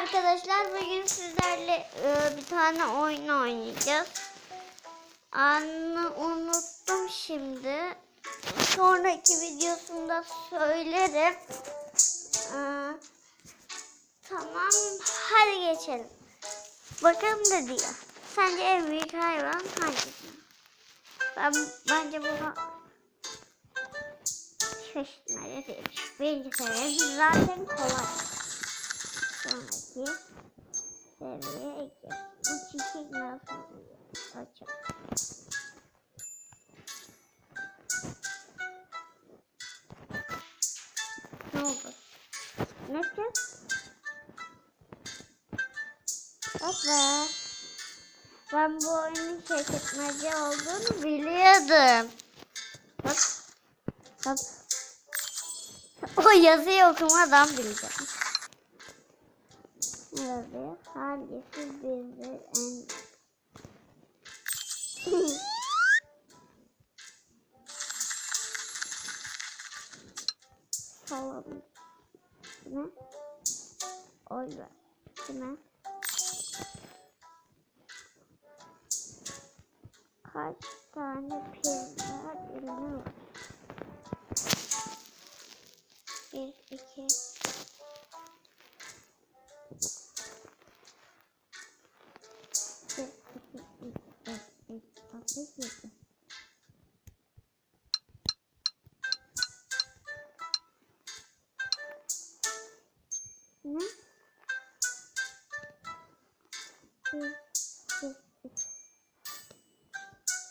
arkadaşlar bugün sizlerle e, bir tane oyun oynayacağız. Anı unuttum şimdi. Sonraki videosunda söylerim. E, tamam hadi geçelim. Bakalım ne diyor. Sence en büyük hayvan hangisi? Ben, bence bunu demiş. Birinci seviye zaten kolay. Sonraki seviye iki. Bu çiçek nasıl açalım? Ne oldu? Yapacağız? Baba. Ben bu oyunun şaşırtmacı olduğunu biliyordum. Bak. Bak. O yazıyı okumadan bileceğim. Ne yazıyor? Hangisi bizi en... Salalım. Ne? Oy ver. Kime? Kaç tane pil var?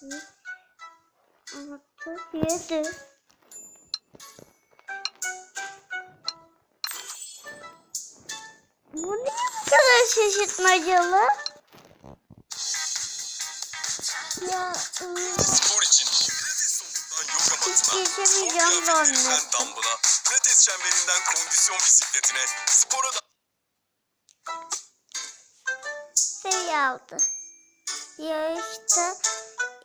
Üç, altı, yedi. Bu bu kadar şaşırtmacalı? Ya ıı, Spor için pilates topundan yoga matına, dumbbell'a, pilates çemberinden kondisyon bisikletine, spora da şey aldı. Yarışta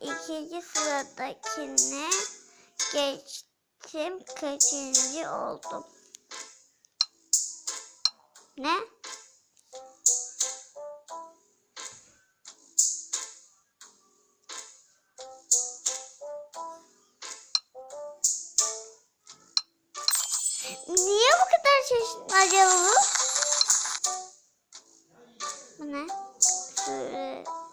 ikinci sıradakine geçtim. Kaçıncı oldum? Ne? Niye bu kadar şaşırtmacalı bu? Bu ne? Şöyle.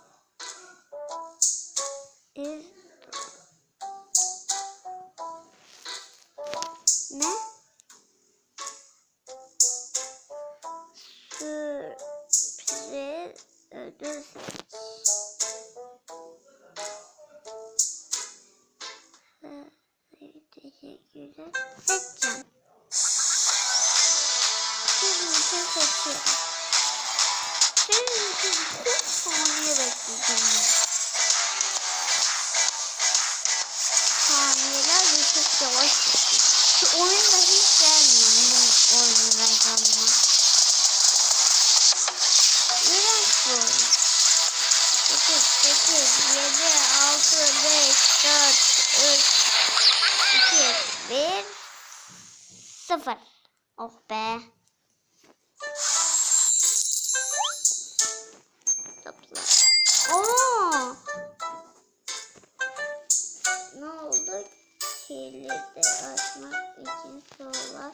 Seç. Hayır, Teşekkürler. Seçeceğim. İçin seçiyorum. İçin 40 saniye bekleyeceğim. Saniyeler de çok yavaş. Şu oyunda hiç sevmiyorum bu oyunu ben 0. Oh be. Topla. Oo! Ne oldu? Kilidi açmak için sola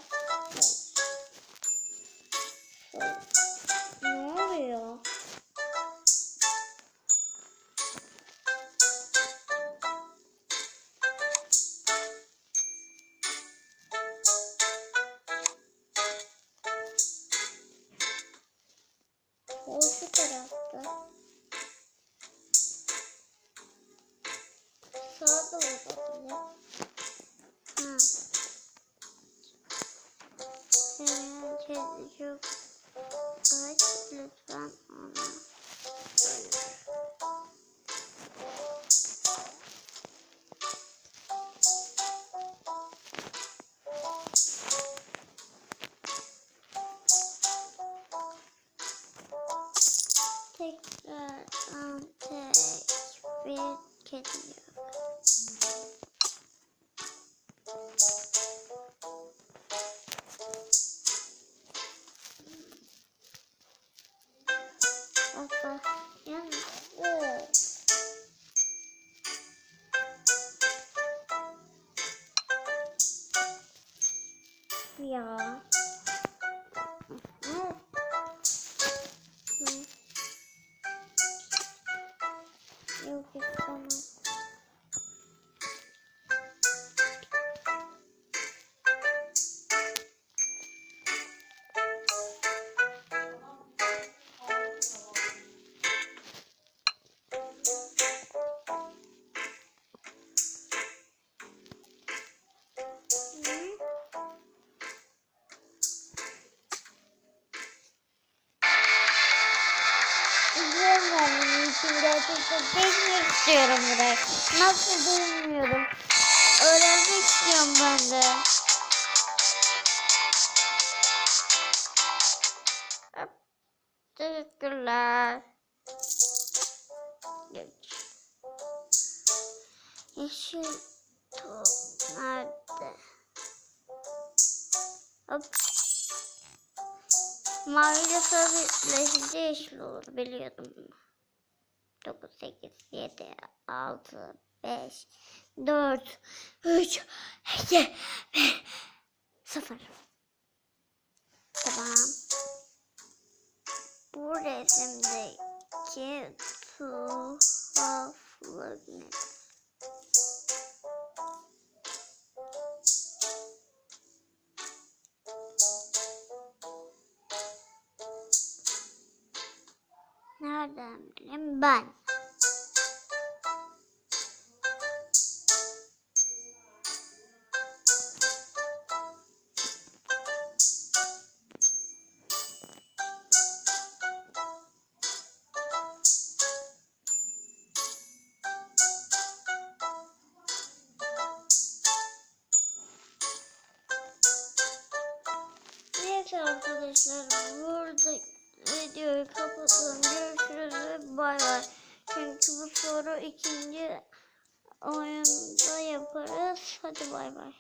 Şu tarafta. Ya. Yok istemem. Bunu YouTube'da oturup geçmek istiyorum buraya. Nasıl bilmiyorum. Öğrenmek istiyorum ben de. Hop. Teşekkürler. Geç. Yeşil top nerede? Hop. Mavi ile sarı birleşince yeşil olur biliyordum bunu. 9, 8, 7, 6, 5, 4, 3, 2, 1, 0. Tamam. Bu resimdeki tuhaflık ne? Nereden bileyim ben? Neyse arkadaşlar burada videoyu kapatalım. Görüşürüz ve bay bay. Çünkü bu soru ikinci oyunda yaparız. Hadi bay bay.